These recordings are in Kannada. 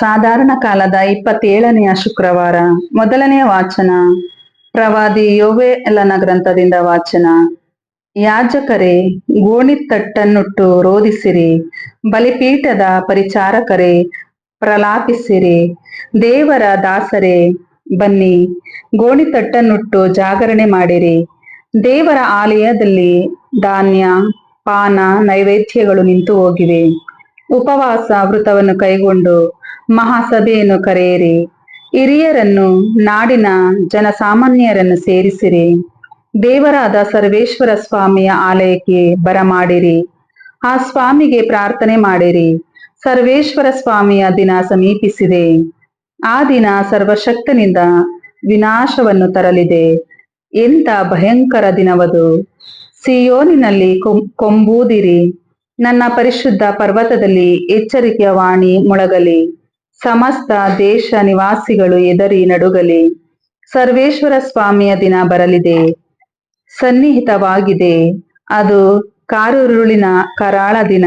ಸಾಧಾರಣ ಕಾಲದ ಇಪ್ಪತ್ತೇಳನೆಯ ಶುಕ್ರವಾರ. ಮೊದಲನೆಯ ವಾಚನ. ಪ್ರವಾದಿ ಯೋವೇಲನ ಗ್ರಂಥದಿಂದ ವಾಚನ. ಯಾಜಕರೇ, ಗೋಣಿತಟ್ಟನ್ನುಟ್ಟು ರೋಧಿಸಿರಿ. ಬಲಿಪೀಠದ ಪರಿಚಾರಕರೇ, ಪ್ರಲಾಪಿಸಿರಿ. ದೇವರ ದಾಸರೇ, ಬನ್ನಿ. ಗೋಣಿತಟ್ಟನ್ನುಟ್ಟು ಜಾಗರಣೆ ಮಾಡಿರಿ. ದೇವರ ಆಲಯದಲ್ಲಿ ಧಾನ್ಯ, ಪಾನ, ನೈವೇದ್ಯಗಳು ನಿಂತು ಹೋಗಿವೆ. ಉಪವಾಸ ವೃತವನ್ನು ಕೈಗೊಂಡು ಮಹಾಸಭೆಯನ್ನು ಕರೆಯಿರಿ. ಹಿರಿಯರನ್ನು, ನಾಡಿನ ಜನಸಾಮಾನ್ಯರನ್ನು ಸೇರಿಸಿರಿ. ದೇವರಾದ ಸರ್ವೇಶ್ವರ ಸ್ವಾಮಿಯ ಆಲಯಕ್ಕೆ ಬರಮಾಡಿರಿ. ಆ ಸ್ವಾಮಿಗೆ ಪ್ರಾರ್ಥನೆ ಮಾಡಿರಿ. ಸರ್ವೇಶ್ವರ ಸ್ವಾಮಿಯ ದಿನ ಸಮೀಪಿಸಿದೆ. ಆ ದಿನ ಸರ್ವಶಕ್ತನಿಂದ ವಿನಾಶವನ್ನು ತರಲಿದೆ. ಎಂತ ಭಯಂಕರ ದಿನವದು. ಸಿಯೋನಿನಲ್ಲಿ ಕೊಂಬೂದಿರಿ. ನನ್ನ ಪರಿಶುದ್ಧ ಪರ್ವತದಲ್ಲಿ ಎಚ್ಚರಿಕೆಯ ವಾಣಿ ಮೊಳಗಲಿ. ಸಮಸ್ತ ದೇಶ ನಿವಾಸಿಗಳು ಎದರಿ ನಡುಗಲಿ. ಸರ್ವೇಶ್ವರ ಸ್ವಾಮಿಯ ದಿನ ಬರಲಿದೆ. ಸನ್ನಿಹಿತವಾಗಿದೆ. ಅದು ಕಾರುರುಳಿನ ಕರಾಳ ದಿನ.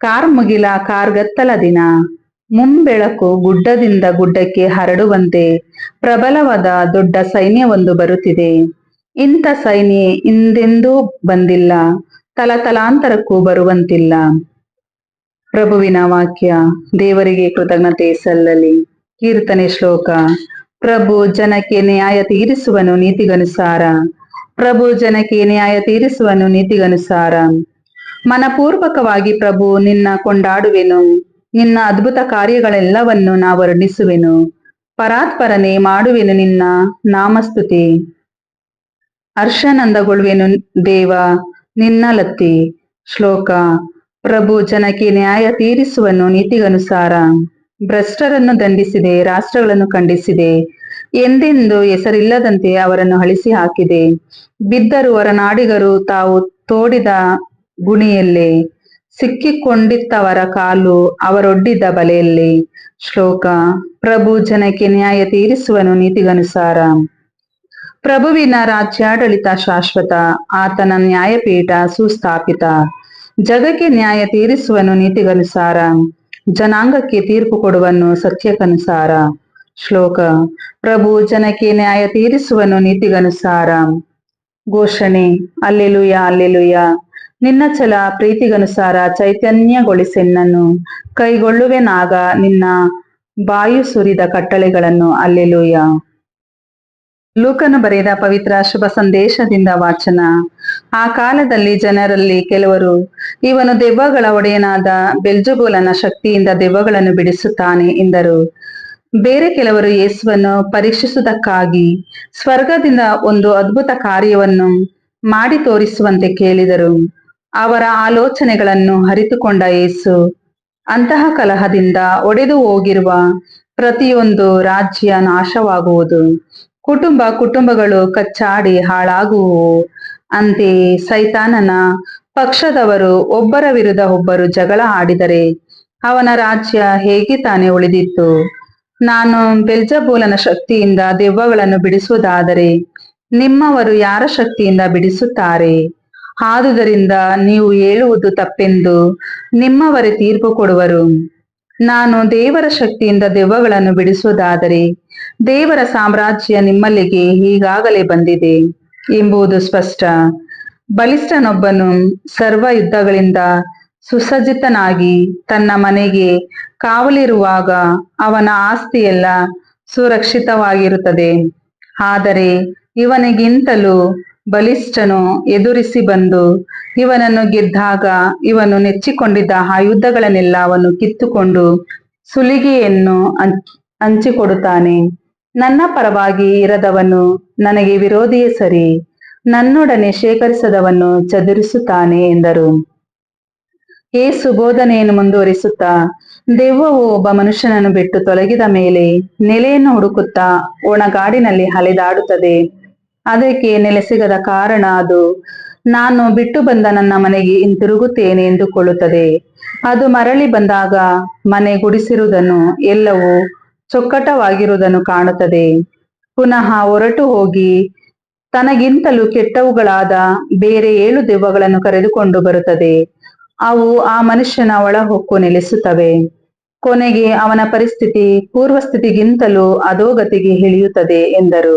ಕಾರ್ಮುಗಿಲ ಕಾರ್ಗತ್ತಲ ದಿನ. ಮುಂಬೆಳಕು ಗುಡ್ಡದಿಂದ ಗುಡ್ಡಕ್ಕೆ ಹರಡುವಂತೆ ಪ್ರಬಲವಾದ ದೊಡ್ಡ ಸೈನ್ಯವೊಂದು ಬರುತ್ತಿದೆ. ಇಂಥ ಸೈನ್ಯ ಹಿಂದೆಂದೂ ಬಂದಿಲ್ಲ. ತಲತಲಾಂತರಕ್ಕೂ ಬರುವಂತಿಲ್ಲ. ಪ್ರಭುವಿನ ವಾಕ್ಯ, ದೇವರಿಗೆ ಕೃತಜ್ಞತೆ ಸಲ್ಲಲಿ. ಕೀರ್ತನೆ ಶ್ಲೋಕ, ಪ್ರಭು ಜನಕ್ಕೆ ನ್ಯಾಯ ತೀರಿಸುವನು ನೀತಿಗನುಸಾರ. ಪ್ರಭು ಜನಕ್ಕೆ ನ್ಯಾಯ ತೀರಿಸುವನು ನೀತಿಗನುಸಾರ. ಮನಪೂರ್ವಕವಾಗಿ ಪ್ರಭು ನಿನ್ನ ಕೊಂಡಾಡುವೆನು. ನಿನ್ನ ಅದ್ಭುತ ಕಾರ್ಯಗಳೆಲ್ಲವನ್ನು ನಾ ವರ್ಣಿಸುವೆನು. ಪರಾತ್ಪರನೆ ಮಾಡುವೆನು ನಿನ್ನ ನಾಮಸ್ತುತಿ. ಹರ್ಷನಂದಗೊಳ್ಳುವೆನು ದೇವ, ನಿನ್ನ ಲತ್ತಿ. ಶ್ಲೋಕ ಪ್ರಭು ಜನಕ್ಕೆ ನ್ಯಾಯ ತೀರಿಸುವನು ನೀತಿಗನುಸಾರ. ಭ್ರಷ್ಟರನ್ನು ದಂಡಿಸಿದೆ, ರಾಷ್ಟ್ರಗಳನ್ನು ಖಂಡಿಸಿದೆ. ಎಂದೆಂದು ಹೆಸರಿಲ್ಲದಂತೆ ಅವರನ್ನು ಅಳಿಸಿ ಹಾಕಿದೆ. ಬಿದ್ದರು ಹೊರನಾಡಿಗರು, ತಾವು ತೋಡಿದ ಗುಣಿಯಲ್ಲೇ. ಸಿಕ್ಕಿಕೊಂಡಿತ್ತವರ ಕಾಲು ಅವರೊಡ್ಡಿದ್ದ ಬಲೆಯಲ್ಲಿ. ಶ್ಲೋಕ, ಪ್ರಭು ಜನಕ್ಕೆ ನ್ಯಾಯ ತೀರಿಸುವನು ನೀತಿಗನುಸಾರ. ಪ್ರಭುವಿನ ರಾಜ್ಯಾಡಳಿತ ಶಾಶ್ವತ, ಆತನ ನ್ಯಾಯಪೀಠ ಸುಸ್ಥಾಪಿತ. ಜಗಕ್ಕೆ ನ್ಯಾಯ ತೀರಿಸುವನು ನೀತಿಗನುಸಾರ, ಜನಾಂಗಕ್ಕೆ ತೀರ್ಪು ಕೊಡುವನು ಸತ್ಯಕ್ಕನುಸಾರ. ಶ್ಲೋಕ, ಪ್ರಭು ಜನಕ್ಕೆ ನ್ಯಾಯ ತೀರಿಸುವನು ನೀತಿಗನುಸಾರ. ಘೋಷಣೆ, ಅಲ್ಲೆಲುಯ ಅಲ್ಲೆಲುಯ, ನಿನ್ನ ಛಲ ಪ್ರೀತಿಗನುಸಾರ ಚೈತನ್ಯಗೊಳಿಸೆನ್ನನ್ನು ಕೈಗೊಳ್ಳುವೆನಾಗ ನಿನ್ನ ಬಾಯು ಸುರಿದ ಕಟ್ಟಳೆಗಳನ್ನು, ಅಲ್ಲೆಲುಯ. ಲೂಕನು ಬರೆದ ಪವಿತ್ರ ಶುಭ ಸಂದೇಶದಿಂದ ವಾಚನ. ಆ ಕಾಲದಲ್ಲಿ ಜನರಲ್ಲಿ ಕೆಲವರು, ಇವನು ದೆವ್ವಗಳ ಒಡೆಯನಾದ ಬೆಲ್ಜಬೂಲನ ಶಕ್ತಿಯಿಂದ ದೆವ್ವಗಳನ್ನು ಬಿಡಿಸುತ್ತಾನೆ ಎಂದರು. ಬೇರೆ ಕೆಲವರು ಯೇಸುವನ್ನು ಪರೀಕ್ಷಿಸುವುದಕ್ಕಾಗಿ ಸ್ವರ್ಗದಿಂದ ಒಂದು ಅದ್ಭುತ ಕಾರ್ಯವನ್ನು ಮಾಡಿ ತೋರಿಸುವಂತೆ ಕೇಳಿದರು. ಅವರ ಆಲೋಚನೆಗಳನ್ನು ಹರಿತುಕೊಂಡ ಯೇಸು, ಅಂತಹ ಕಲಹದಿಂದ ಒಡೆದು ಹೋಗಿರುವ ಪ್ರತಿಯೊಂದು ರಾಜ್ಯ ನಾಶವಾಗುವುದು. ಕುಟುಂಬ ಕುಟುಂಬಗಳು ಕಚ್ಚಾಡಿ ಹಾಳಾಗುವು. ಅಂತೆ ಸೈತಾನನ ಪಕ್ಷದವರು ಒಬ್ಬರ ವಿರುದ್ಧ ಒಬ್ಬರು ಜಗಳ ಆಡಿದರೆ ಅವನ ರಾಜ್ಯ ಹೇಗೆ ತಾನೇ ಉಳಿದಿತ್ತು? ನಾನು ಬೆಲ್ಜಬೂಲನ ಶಕ್ತಿಯಿಂದ ದೆವ್ವಗಳನ್ನು ಬಿಡಿಸುವುದಾದರೆ ನಿಮ್ಮವರು ಯಾರ ಶಕ್ತಿಯಿಂದ ಬಿಡಿಸುತ್ತಾರೆ? ಆದುದರಿಂದ ನೀವು ಹೇಳುವುದು ತಪ್ಪೆಂದು ನಿಮ್ಮವರೇ ತೀರ್ಪು ಕೊಡುವರು. ನಾನು ದೇವರ ಶಕ್ತಿಯಿಂದ ದೆವ್ವಗಳನ್ನು ಬಿಡಿಸುವುದಾದರೆ ದೇವರ ಸಾಮ್ರಾಜ್ಯ ನಿಮ್ಮಲ್ಲಿಗೆ ಈಗಾಗಲೇ ಬಂದಿದೆ ಎಂಬುದು ಸ್ಪಷ್ಟ. ಬಲಿಷ್ಠನೊಬ್ಬನು ಸರ್ವ ಯುದ್ಧಗಳಿಂದ ಸುಸಜ್ಜಿತನಾಗಿ ತನ್ನ ಮನೆಗೆ ಕಾವಲಿರುವಾಗ ಅವನ ಆಸ್ತಿಯೆಲ್ಲ ಸುರಕ್ಷಿತವಾಗಿರುತ್ತದೆ. ಆದರೆ ಇವನಿಗಿಂತಲೂ ಬಲಿಷ್ಠನು ಎದುರಿಸಿ ಬಂದು ಇವನನ್ನು ಗೆದ್ದಾಗ ಇವನು ನೆಚ್ಚಿಕೊಂಡಿದ್ದ ಆಯುಧಗಳನ್ನೆಲ್ಲ ಅವನು ಕಿತ್ತುಕೊಂಡು ಸುಲಿಗೆಯನ್ನು ಹಂಚ್- ಹಂಚಿಕೊಡುತ್ತಾನೆ. ನನ್ನ ಪರವಾಗಿ ಇರದವನು ನನಗೆ ವಿರೋಧಿಯೇ ಸರಿ. ನನ್ನೊಡನೆ ಶೇಖರಿಸದವನು ಚದುರಿಸುತ್ತಾನೆ ಎಂದರು. ಏ ಸುಬೋಧನೆಯನ್ನು ಮುಂದುವರಿಸುತ್ತಾ ದೆವ್ವವು ಒಬ್ಬ ಮನುಷ್ಯನನ್ನು ಬಿಟ್ಟು ತೊಲಗಿದ ಮೇಲೆ ನೆಲೆಯನ್ನು ಹುಡುಕುತ್ತಾ ಒಣಗಾಡಿನಲ್ಲಿ ಅಲೆದಾಡುತ್ತದೆ ಅದಕ್ಕೆ ನೆಲೆಸಿಗದ ಕಾರಣ ಅದು. ನಾನು ಬಿಟ್ಟು ಬಂದ ನನ್ನ ಮನೆಗೆ ಹಿಂತಿರುಗುತ್ತೇನೆ ಎಂದುಕೊಳ್ಳುತ್ತದೆ. ಅದು ಮರಳಿ ಬಂದಾಗ ಮನೆ ಗುಡಿಸಿರುವುದನ್ನು, ಎಲ್ಲವೂ ಚೊಕ್ಕಟವಾಗಿರುವುದನ್ನು ಕಾಣುತ್ತದೆ. ಪುನಃ ಹೊರಟು ಹೋಗಿ ತನಗಿಂತಲೂ ಕೆಟ್ಟವುಗಳಾದ ಬೇರೆ ಏಳು ದೆವ್ವಗಳನ್ನು ಕರೆದುಕೊಂಡು ಬರುತ್ತದೆ. ಅವು ಆ ಮನುಷ್ಯನ ಒಳಹೊಕ್ಕು ನೆಲೆಸುತ್ತವೆ. ಕೊನೆಗೆ ಅವನ ಪರಿಸ್ಥಿತಿ ಪೂರ್ವಸ್ಥಿತಿಗಿಂತಲೂ ಅಧೋಗತಿಗೆ ಇಳಿಯುತ್ತದೆ ಎಂದರು.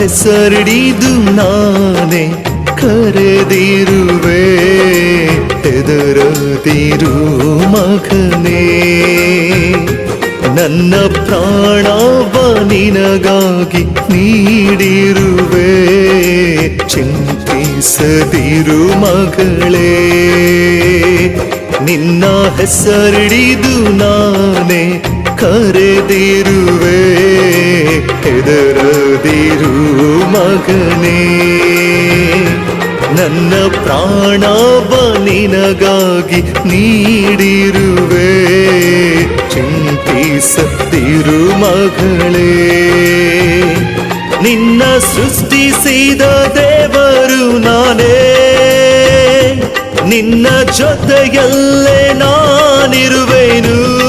ಹೆಸರಿಡಿದು ನಾನೇ ಕರೆದಿರುವೆ ಎದುರದಿರು ಮಗನೇ. ನನ್ನ ಪ್ರಾಣವ ನಿನಗಾಗಿ ನೀಡಿರುವೆ, ಚಿಂತಿಸದಿರು ಮಗಳೇ. ನಿನ್ನ ಹೆಸರಿಡಿದು ನಾನೇ ಕರೆದಿರುವೆ ಹೆದರದಿರು ಮಗನೇ, ನನ್ನ ಪ್ರಾಣವ ನಿನಗಾಗಿ ನೀಡಿರುವೆ. ಚಿಂತಿಸದಿರು ಮಗಳೇ, ನಿನ್ನ ಸೃಷ್ಟಿಸಿದ ದೇವರು ನಾನೇ. ನಿನ್ನ ಜೊತೆಯಲ್ಲೇ ನಾನಿರುವೆನು.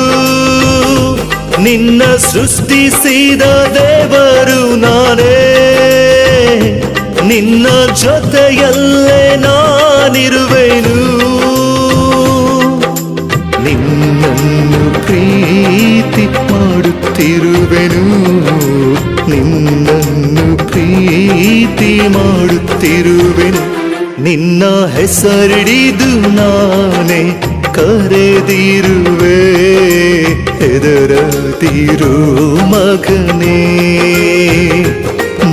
ನಿನ್ನ ಸೃಷ್ಟಿಸಿದ ದೇವರು ನಾನೇ. ನಿನ್ನ ಜೊತೆಯಲ್ಲೇ ನಾನಿರುವೆನು. ನಿನ್ನನ್ನು ಪ್ರೀತಿ ಮಾಡುತ್ತಿರುವೆನು. ನಿನ್ನನ್ನು ಪ್ರೀತಿ ಮಾಡುತ್ತಿರುವೆನು. ನಿನ್ನ ಹೆಸರಿಡಿದು ನಾನೇ ಕರೆದಿರುವೆ. ಹೆದರದಿರು ಮಗನೇ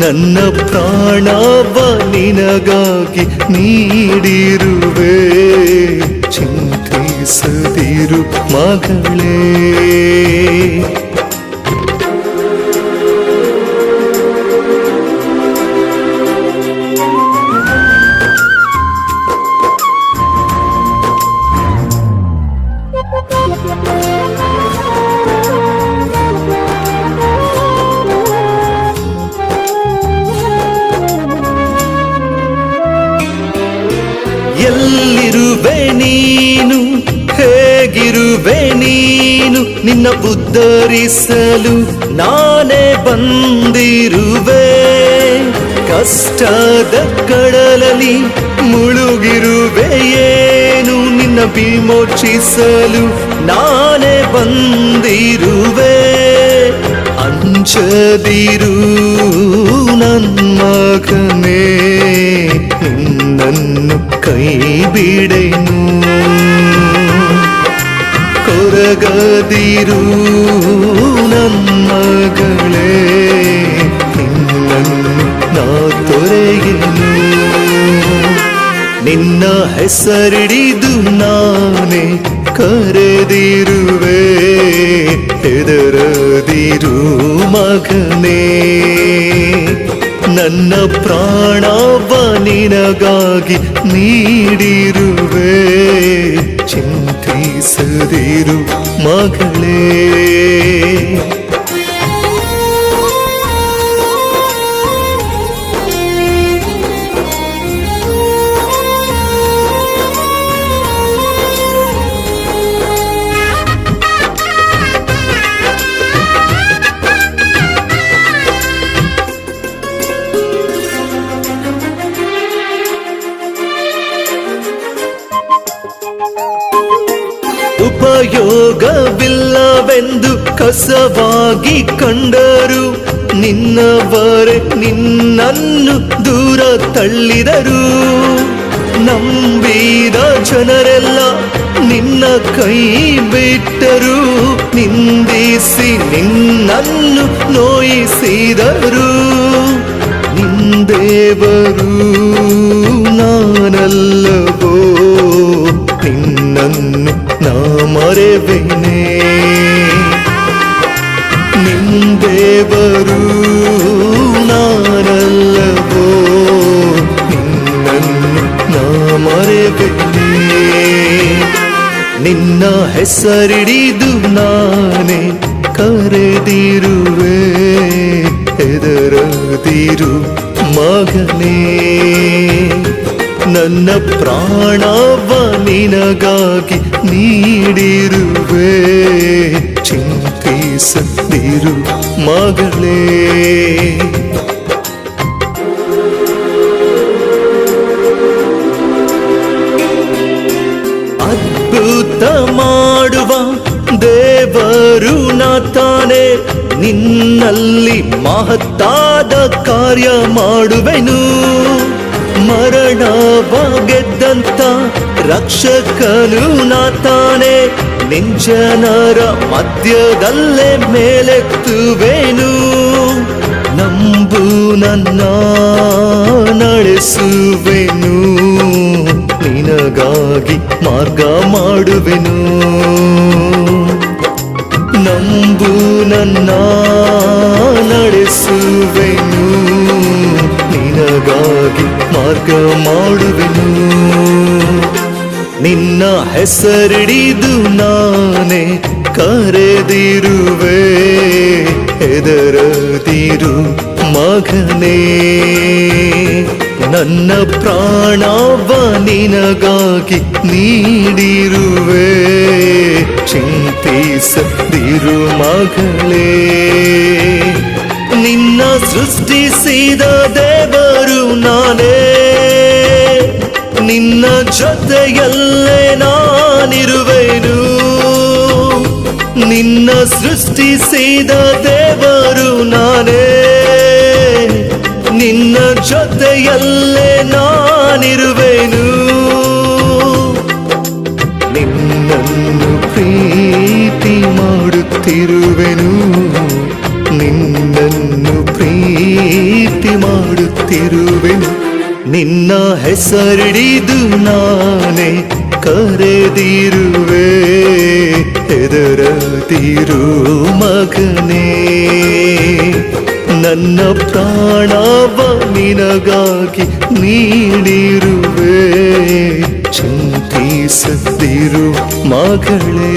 ನನ್ನ ಪ್ರಾಣವ ನಿನಗಾಗಿ ನೀಡಿರುವೆ ಚಿಂತಿಸದಿರು ಮಗಳೇ. ನಿನ್ನ ಉದ್ಧರಿಸಲು ನಾನೇ ಬಂದಿರುವೆ. ಕಷ್ಟದ ಕಡಲಲ್ಲಿ ಮುಳುಗಿರುವೆಯೇನು? ನಿನ್ನ ವಿಮೋಚಿಸಲು ನಾನೇ ಬಂದಿರುವೆ. ಅಂಚದಿರು ನನ್ಮಗನೇ ನಿನ್ನನ್ನು ಕೈ ಬಿಡೆನು ಕೊರಗದಿರು ನಮ್ಮಗಳೇ ನಿನ್ನನ್ನು ನಾ ತೊರೆಯನು ನಿನ್ನ ಹೆಸರಿಡಿದು ನಾನೇ ಕರೆದಿರುವೆ, ಹೆದರದಿರು ಮಗನೇ. ನನ್ನ ಪ್ರಾಣವ ನಿನಗಾಗಿ ನೀಡಿರುವೆ ಚಿಂತಿಸದಿರು ಮಗಳೇ ಉಪಯೋಗವಿಲ್ಲವೆಂದು ಕಸವಾಗಿ ಕಂಡರು. ನಿನ್ನವರೆ ನಿನ್ನನ್ನು ದೂರ ತಳ್ಳಿದರು. ನಂಬಿದ ಜನರೆಲ್ಲ ನಿನ್ನ ಕೈ ಬಿಟ್ಟರು. ನಿಂದಿಸಿ ನಿನ್ನನ್ನು ನೋಯಿಸಿದರು. ನಿಂದೇವರು ನಾನಲ್ಲವೋ? ನಿನ್ನನ್ನು ನಾ ನಿಂದೇವರು ನಾನಲ್ಲವೋ? ನಿನ್ನನ್ನು ನಾ ಮರೆಬೇನೆ ನಿನ್ನ ಹೆಸರಿಡಿದು ನಾನೇ ಕರೆದಿರುವೆ. ಎದರದಿರು ಮಗನೇ. ನನ್ನ ಪ್ರಾಣವ ನಿನಗಾಗಿ ನೀಡಿರುವೆ. ಚಿಂತಿಸದಿರು ಮಗಳೇ. ಅದ್ಭುತ ಮಾಡುವ ದೇವರು ನಾತಾನೆ ನಿನ್ನಲ್ಲಿ ಮಹತ್ತಾದ ಕಾರ್ಯ ಮಾಡುವೆನು. ಮರಣವ ಗೆದ್ದಂತ ರಕ್ಷಕನು ನಾತಾನೆ. ನಿಂಜನರ ಮಧ್ಯದಲ್ಲೇ ಮೇಲೆತ್ತುವೆನು. ನಂಬು ನನ್ನ ನಡೆಸುವೆನು. ನಿನಗಾಗಿ ಮಾರ್ಗ ಮಾಡುವೆನು. ನಂಬು ನನ್ನ ನಡೆಸುವೆನು. ನಿನಗಾಗಿ ಮಾರ್ಗ ಮಾಡುವೆನು. ನಿನ್ನ ಹೆಸರಿಡಿದು ನಾನೇ ಕರೆದಿರುವೆ. ಹೆದರದಿರು ಮಗನೇ. ನನ್ನ ಪ್ರಾಣವ ನಿನಗಾಗಿ ನೀಡಿರುವೆ. ಚಿಂತಿಸದಿರು ಮಗಳೇ. ನಿನ್ನ ಸೃಷ್ಟಿಸಿದ ದೇವರು ನಾನೇ. ನಿನ್ನ ಜೊತೆಯಲ್ಲೇ ನಾನಿರುವೆನು. ನಿನ್ನ ಸೃಷ್ಟಿಸಿದ ದೇವರು ನಾನೇ. ನಿನ್ನ ಜೊತೆಯಲ್ಲೇ ನಾನಿರುವೆನು. ನಿನ್ನನ್ನು ಪ್ರೀತಿ ಮಾಡುತ್ತಿರುವೆನು. ನಿನ್ನನ್ನು ಪ್ರೀತಿ ಮಾಡುತ್ತಿರುವೆನು ನಿನ್ನ ಹೆಸರಿಡಿದು ನಾನೇ ಕರೆದಿರುವೆ ಹೆದರದಿರು ಮಗನೇ. ನನ್ನ ಪ್ರಾಣವ ನಿನಗಾಗಿ ನೀಡಿರುವೆ ಚಿಂತಿಸದಿರು ಮಗಳೇ.